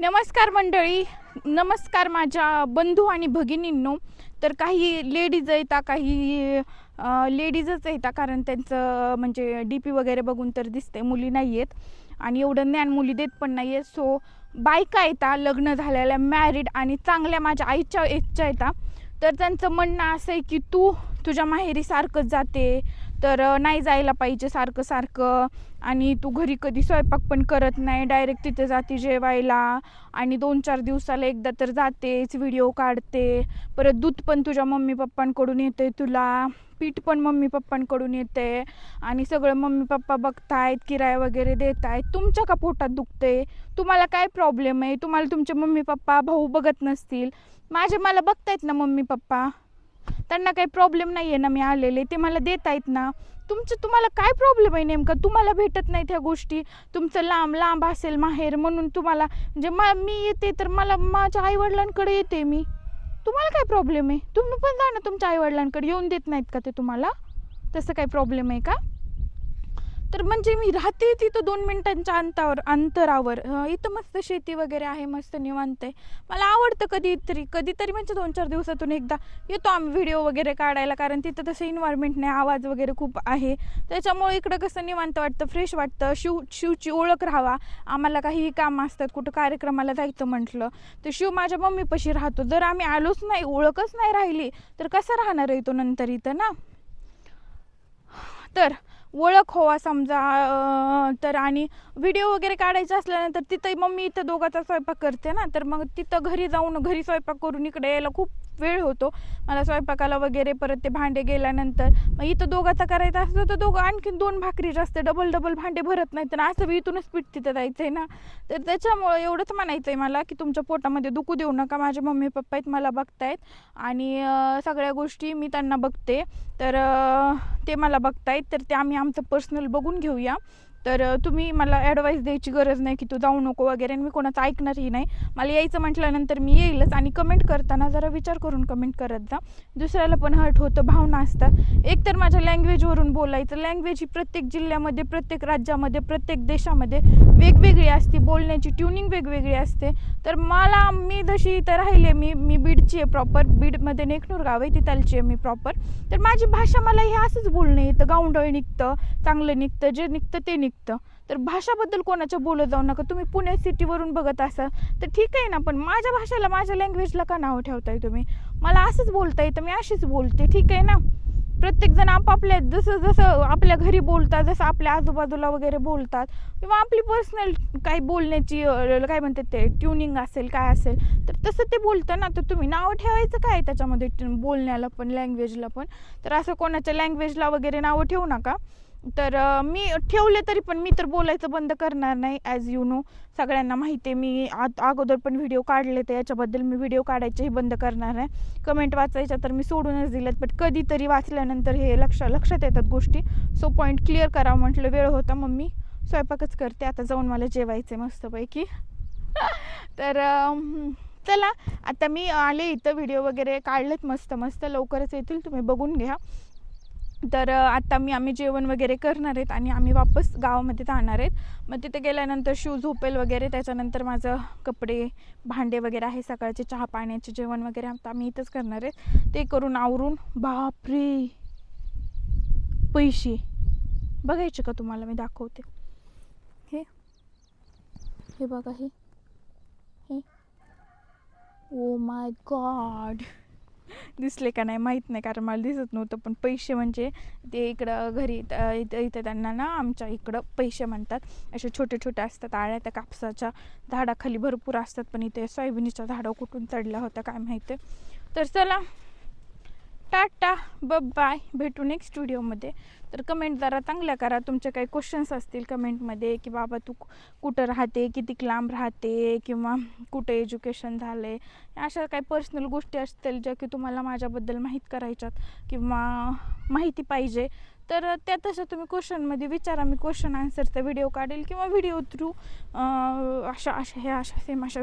नमस्कार मंडळी नमस्कार माझ्या बंधू आणि भगिनींनो. तर काही लेडीज येतात काही लेडीजच येतात कारण त्यांचं म्हणजे डी पी वगैरे बघून तर दिसते मुली नाही आहेत. आणि एवढं ज्ञान मुली देत पण नाही आहेत. सो बायका येतात लग्न झालेल्या मॅरिड आणि चांगल्या माझ्या आईच्या एजच्या येतात तर त्यांचं म्हणणं असं आहे की तू तुझ्या माहेरी सारखंच जाते तर नाही जायला पाहिजे सारखं सारखं. आणि तू घरी कधी स्वयंपाक पण करत नाही. डायरेक्ट तिथे जाते जेवायला. आणि दोन चार दिवसाला एकदा तर जातेच व्हिडिओ काढते. परत दूध पण तुझ्या मम्मी पप्पांकडून येते तुला. पीठ पण मम्मी पप्पांकडून येते आणि सगळं मम्मी पप्पा बघतायत किराया वगैरे देत आहेत तुमच्या का पोटात दुखते तुम्हाला काय प्रॉब्लेम आहे? तुम्हाला तुमचे मम्मी पप्पा भाऊ बघत नसतील. माझे मला बघतायत ना मम्मी पप्पा. त्यांना काही प्रॉब्लेम नाही आहे ना मी आलेले ते मला देत आहेत ना. तुमचं तुम्हाला काय प्रॉब्लेम आहे नेमका? तुम्हाला भेटत नाहीत ह्या गोष्टी. तुमचं लांब लांब असेल माहेर म्हणून तुम्हाला म्हणजे मा मी येते तर मला माझ्या आईवडिलांकडे येते मी. तुम्हाला काय प्रॉब्लेम आहे? तुम्ही पण जा ना तुमच्या आईवडिलांकडे येऊन देत नाहीत का ते तुम्हाला? तसं काही प्रॉब्लेम आहे का? तर म्हणजे मी राहते तिथं दोन मिनिटांच्या अंतावर अंतरावर. इथं मस्त शेती वगैरे आहे मस्त निवांत आहे. मला आवडतं कधीतरी कधीतरी म्हणजे दोन चार दिवसातून एकदा येतो आम्ही व्हिडिओ वगैरे काढायला कारण तिथं तसं इन्व्हायरमेंट नाही आवाज वगैरे खूप आहे. त्याच्यामुळे इकडं कसं निवांत वाटतं फ्रेश वाटतं शिव शिवची ओळख राहावा. आम्हाला काही काम असतात कुठं कार्यक्रमाला जायचं म्हटलं तर शिव माझ्या मम्मीपाशी राहतो. जर आम्ही आलोच नाही ओळखच नाही राहिली तर कसा राहणार आहे तो नंतर इथं ना? तर ओळख हवा समजा तर आणि व्हिडिओ वगैरे काढायचा असल्यानंतर तिथं मम्मी इथं दोघाचा स्वयंपाक करते ना तर मग तिथं घरी जाऊन घरी स्वयंपाक करून इकडे यायला खूप वेळ होतो. मला स्वयंपाकाला वगैरे परत ते भांडे गेल्यानंतर मग इथं दोघाचा करायचा असतो तर दोघं आणखीन दोन भाकरी जास्त डबल डबल भांडे भरत नाही तर असं इथूनच पीठ तिथं जायचं आहे ना. तर त्याच्यामुळं एवढंच म्हणायचं आहे मला की तुमच्या पोटामध्ये दुखू देऊ नका. माझे मम्मी पप्पा आहेत मला बघतायत. आणि सगळ्या गोष्टी मी त्यांना बघते. तर ते मला बघतायत. तर ते आम्ही आमचं पर्सनल बघून घेऊया. तर तुम्ही मला ॲडवाईस द्यायची गरज नाही की तू जाऊ नको वगैरे आणि मी कोणाचं ऐकणारही नाही. मला यायचं म्हटल्यानंतर मी येईलच आणि कमेंट करताना जरा विचार करून कमेंट करत जा. दुसऱ्याला पण हर्ट होतं भावना असतात. एक तर माझ्या लँग्वेजवरून बोलायचं. लँग्वेज ही प्रत्येक जिल्ह्यामध्ये प्रत्येक राज्यामध्ये प्रत्येक देशामध्ये वेगवेगळी असते. बोलण्याची ट्युनिंग वेगवेगळी असते. तर मला मी जशी इथं राहिले मी मी बीडची आहे प्रॉपर बीडमध्ये नेकनूर गाव आहे तिथलची आहे मी प्रॉपर तर माझी भाषा मला हे असंच बोलणं येतं. गावंडळ निघतं चांगलं निघतं जे निघतं ते निघतं. तर भाषाबद्दल कोणाच्या बोलत जाऊ नका. तुम्ही पुणे सिटीवरून बघत असाल तर ठीक आहे ना पण माझ्या भाषेला माझ्या लँग्वेजला का नाव ठेवताय तुम्ही? मला असंच बोलता येतं मी अशीच बोलते ठीक आहे ना? प्रत्येकजण आपापल्या जसं जसं आपल्या घरी बोलतात जसं आपल्या आजूबाजूला वगैरे बोलतात किंवा आपली पर्सनल काही बोलण्याची काय म्हणतात ते ट्युनिंग असेल काय असेल तर तसं ते बोलतं ना. तर तुम्ही नावं ठेवायचं काय त्याच्यामध्ये बोलण्याला पण लँग्वेजला पण? तर असं कोणाच्या लँग्वेजला वगैरे नावं ठेवू नका. तर मी ठेवले तरी पण मी तर बोलायचं बंद करणार नाही ॲज यू नो सगळ्यांना माहिती आहे मी आत अगोदर पण व्हिडिओ काढले तर याच्याबद्दल मी व्हिडिओ काढायचेही बंद करणार नाही कमेंट वाचायच्या तर मी सोडूनच दिल्यात बट कधीतरी वाचल्यानंतर हे लक्ष लक्षात येतात गोष्टी. सो पॉईंट क्लिअर करावं म्हटलं वेळ होता मग मी स्वयंपाकच करते आता जाऊन मला जेवायचं आहे मस्तपैकी. तर चला. आता मी आले इथं व्हिडिओ वगैरे काढलेत मस्त मस्त. लवकरच येतील तुम्ही बघून घ्या. तर आता मी आम्ही जेवण वगैरे करणार आहेत आणि आम्ही वापस गावामध्ये जाणार आहेत. मग तिथे गेल्यानंतर शू झोपेल वगैरे त्याच्यानंतर माझं कपडे भांडे वगैरे आहे सकाळचे चहा पाण्याचे जेवण वगैरे आता आम्ही इथंच करणार आहेत. ते करून आवरून बापरे! पैसे. बघायचे का तुम्हाला? मी दाखवते. हे. हे बघा हे. हे. ओ माय गॉड दिसले का नाही माहीत नाही कारण मला दिसत नव्हतं. पण पैसे म्हणजे ते इकडं घरी इथं इथं त्यांना ना आमच्या इकडं पैसे म्हणतात. असे छोटे छोटे असतात आळ्या त्या कापसाच्या झाडाखाली भरपूर असतात पण इथे सोयाबीनच्या झाडं कुठून चढल्या होत्या काय माहिती. तर चला टाटा ब बाय. भेटू नेक्स्ट व्हिडिओमध्ये तर कमेंट जरा चांगल्या करा. तुमचे काही क्वेश्चन्स असतील कमेंटमध्ये की बाबा तू कुठं राहते किती लांब राहते किंवा कुठे एज्युकेशन झालं आहे अशा काही पर्सनल गोष्टी असतील ज्या की तुम्हाला माझ्याबद्दल माहीत करायच्यात किंवा माहिती पाहिजे. तर त्या तशा तुम्ही क्वेश्चनमध्ये विचारा. मी क्वेश्चन आन्सरचा व्हिडिओ काढेल किंवा व्हिडिओ थ्रू अशा अशा ह्या अशा सेम अशा